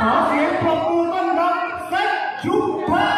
ขอเสียงปรบมือต้อนรับเซ็ตชุมพา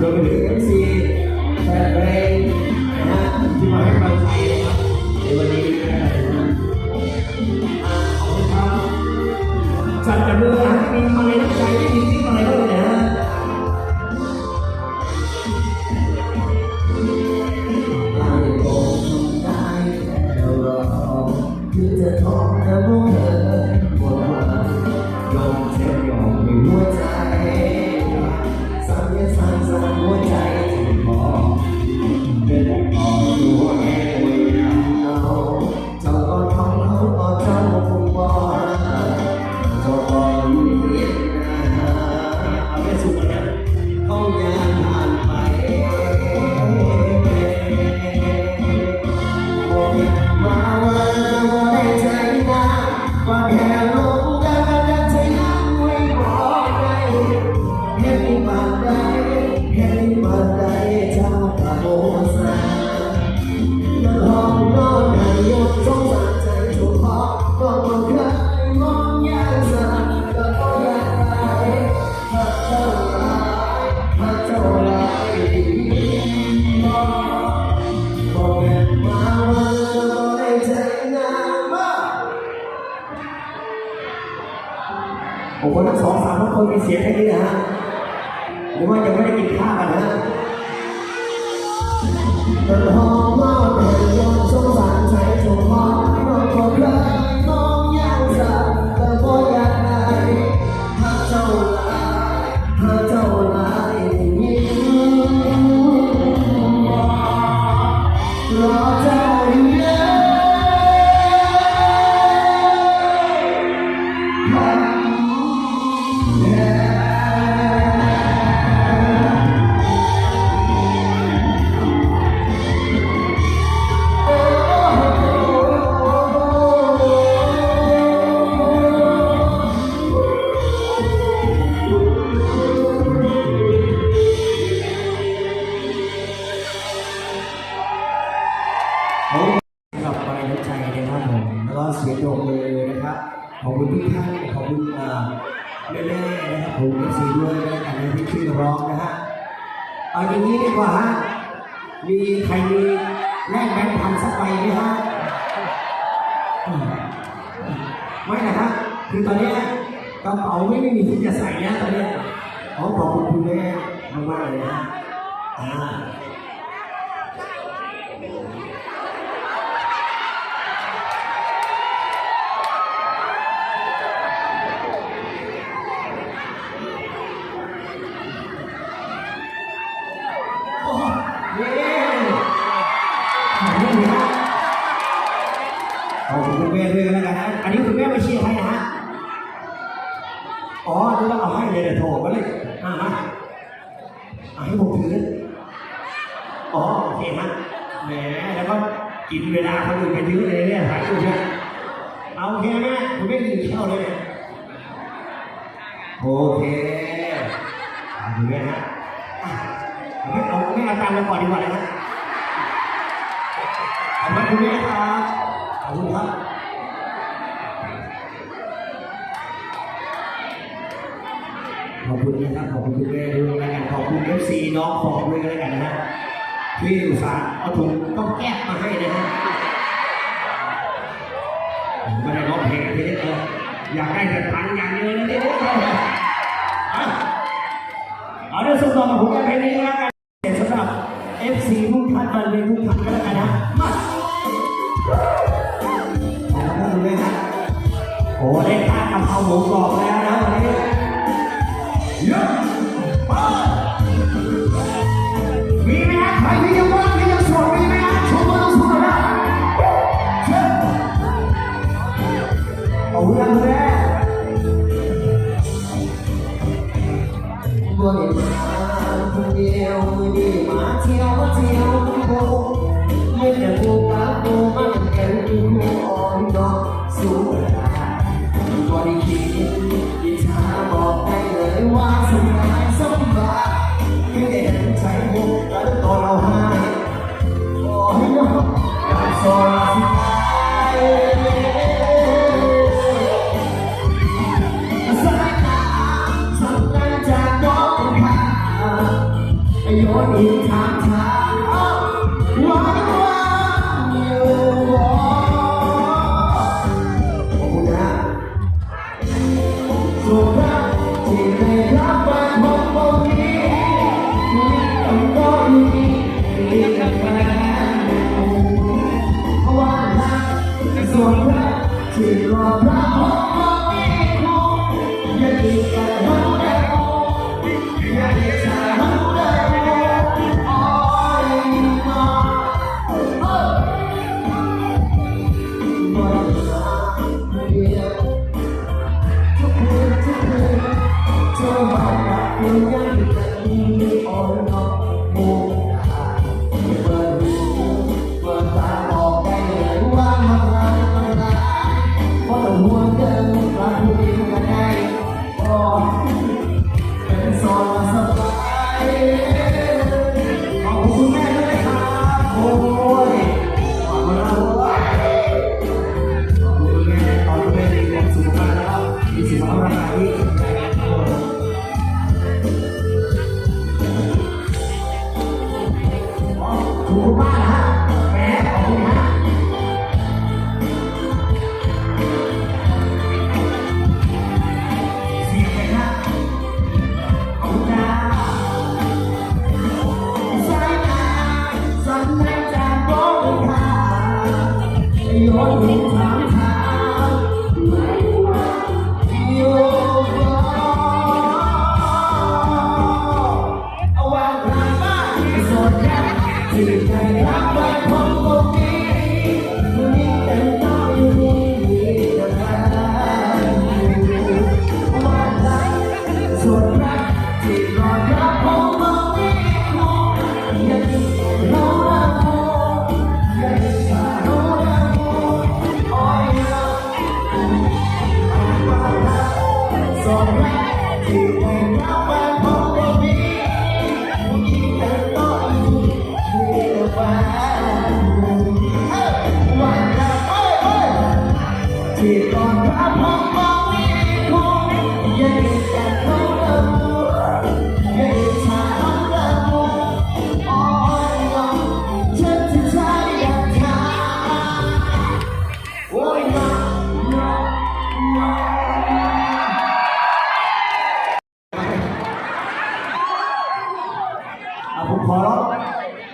Dominic MC, Fat Ray, Jimmy Ramsey, Ebony คนทั้งสองสามคนมีเสียงแค่นี้นะฮะหรือว่ายังไม่ได้กินข้าวกันนะ ใจไหมฮะไม่นะฮะคือตอนนี้กระเป๋าไม่มีที่จะใส่นะตอนนี้ขอขอบคุณคุณแม่มากๆเลยนะอะ อ่ามาเอาให้ผมถืออ๋อโอเคฮะแหมแล้วก็กินเวลาคนอื่นไปยื้อเลยเนี่ยถ่ายรูปเนี่ยเอาโอเคไหมคุณแม่กินข้าเลยโอเคเอาคุณแม่ฮะไม่เอาไม่เอาตามเราก่อนดีกว่านะฮะขอบคุณคุณแม่ครับขอบคุณครับ ขอบคุณนะครับ ขอบคุณคุณแม่ด้วยแลกันขอบคุณเอฟซีน้องฟองด้วยแล้วกันนะฮะที่อุตส่าห์เอาถุงต้องแก้มาให้นะฮะผมไม่ได้ร้องเพลงที่นี่เอออยากได้แต่ตังค์อย่างเดียวนะที่นี่อะเอาเรื่องส่งต่อมาผมแก้เพลงนี้แล้วกันสำหรับ FC ทุกท่านบรรเลงทุกท่านก็แล้วกันนะมาขอบคุณคุณแม่ฮะโอ้ได้ทานกะเพราหมูกรอบแล้วนะวันนี้ มากมีไหมฮะใครที่ยังว่างที่ยังโสดมีไหมฮะชมมาต้องสู้นะเชิญเอาเรื่องแรกบ่ได้มาคนเดียวมือนี้มาเที่ยวมาเที่ยวคไอาผมขอลบ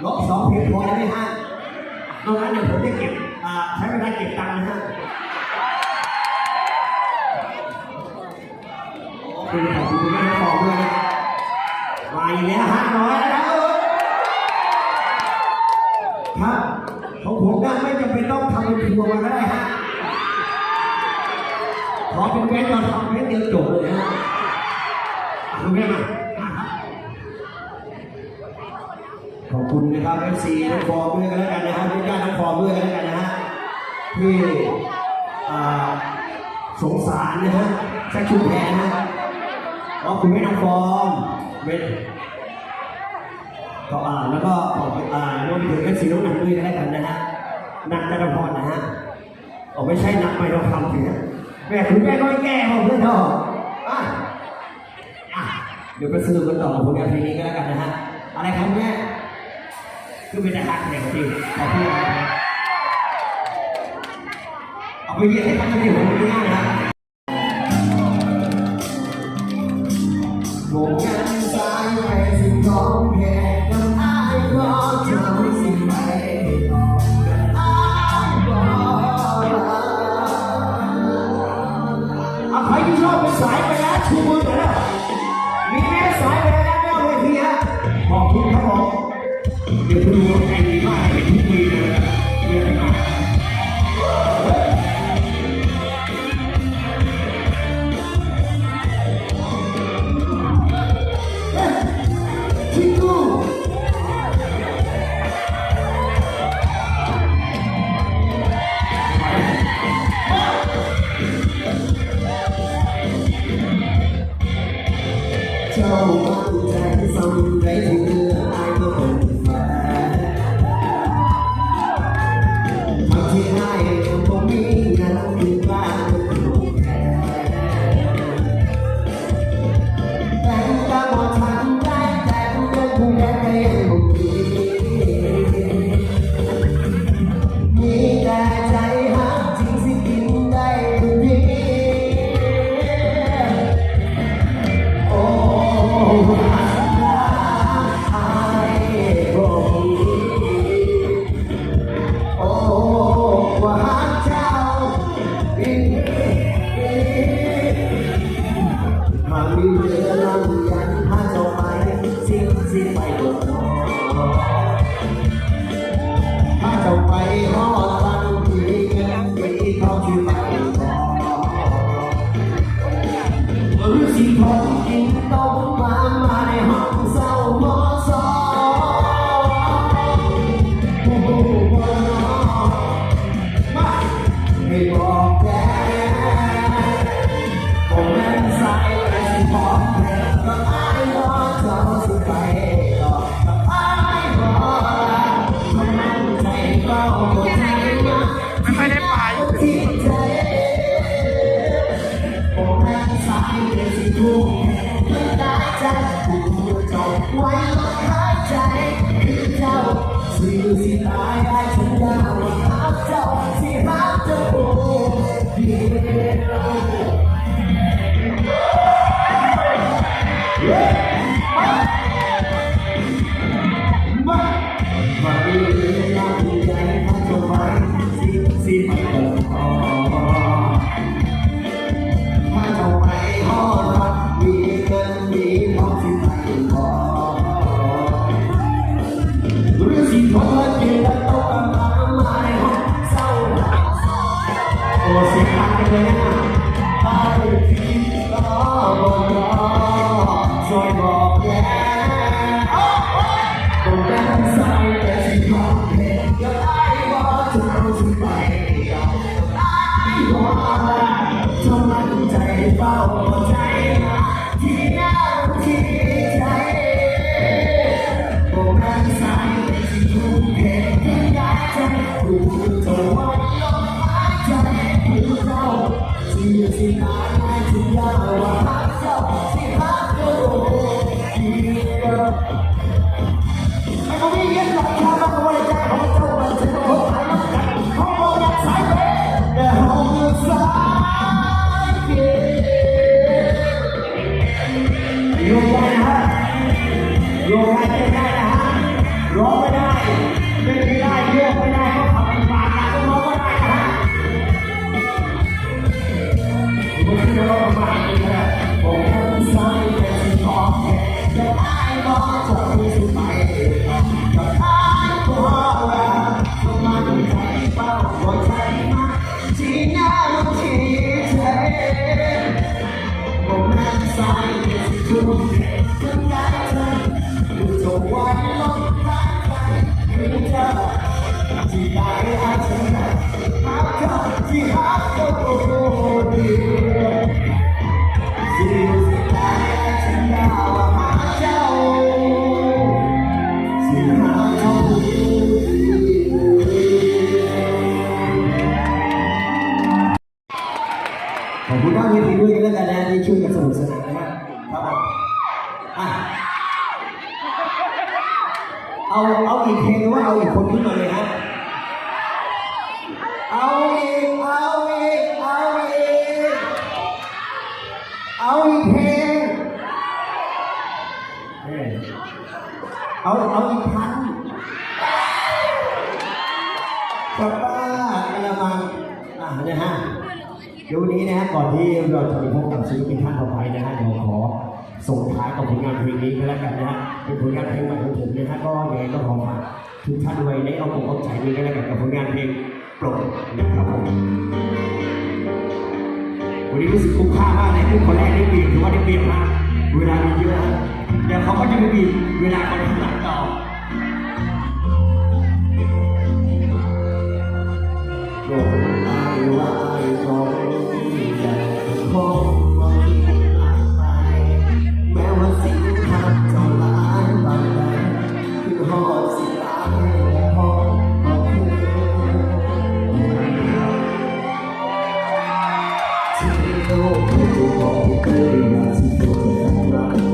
ลบสองเพจพอได้ห้านอกนั้นเดี๋ยวผมจะเก็บอ่าใช้เวลาเก็บตังค์นะฮะคือขอบคุณแม่ฟองด้วยมาอีกแล้วห้าร้อยแล้วครับของผมก็ไม่จำเป็นต้องทำเป็นทัวร์มาก็ได้ฮะขอเป็นแว่ก่อนทำแว่เดียวจบเลยฮะคุณแม่มา คุณนะครับซีทั้ฟอร์มด้วยกันแล้วกันนะฮะญาติทั้งฟอร์มด้วยกันแล้วกันนะฮะที่สงสารนะฮะแซคชูแพนนะอ๋อคุณไม่ทั้งฟอร์มเวทนก็อ่านแล้วก็ขอบอ่ารวมถึง FC น้องหนังด้วยกันแล้วกันนะฮะหนักแตะกพรนะฮะอ๋อไม่ใช่หนักไปเราทำถึงแม่คุณแม่ก็ไม่แก้ผมเพื่อนเถาเดี๋ยวไปสนุกกันต่อผลงานเพลงนี้ก็แล้วกันนะฮะ อะไรครับแม่ คือเป็ไอาหารแนวที่ขอพูดเอาไปเยี่ยมให้ท่านเจ้าหน้าที่ผมง่ายนะ cho bao trái sông đáy mưa Yeah. Oh, กันนะเป็นผลงานเพลงใหม่ของผมนะครับก็ยังก็ขอมากทุกท่านไว้ได้เอาผมเอาใจนี้กันแล้วกันกับผลงานเพลงโปรดนะครับผมวันนี้รู้สึกคุ้มค่ามากเลยที่คนแรกได้บีบถือว่าได้เปรียบมากเวลามีเยอะแต่เขาก็จะไปบีบเวลาคนข้างหลังต่อ Україна, це твоя правда.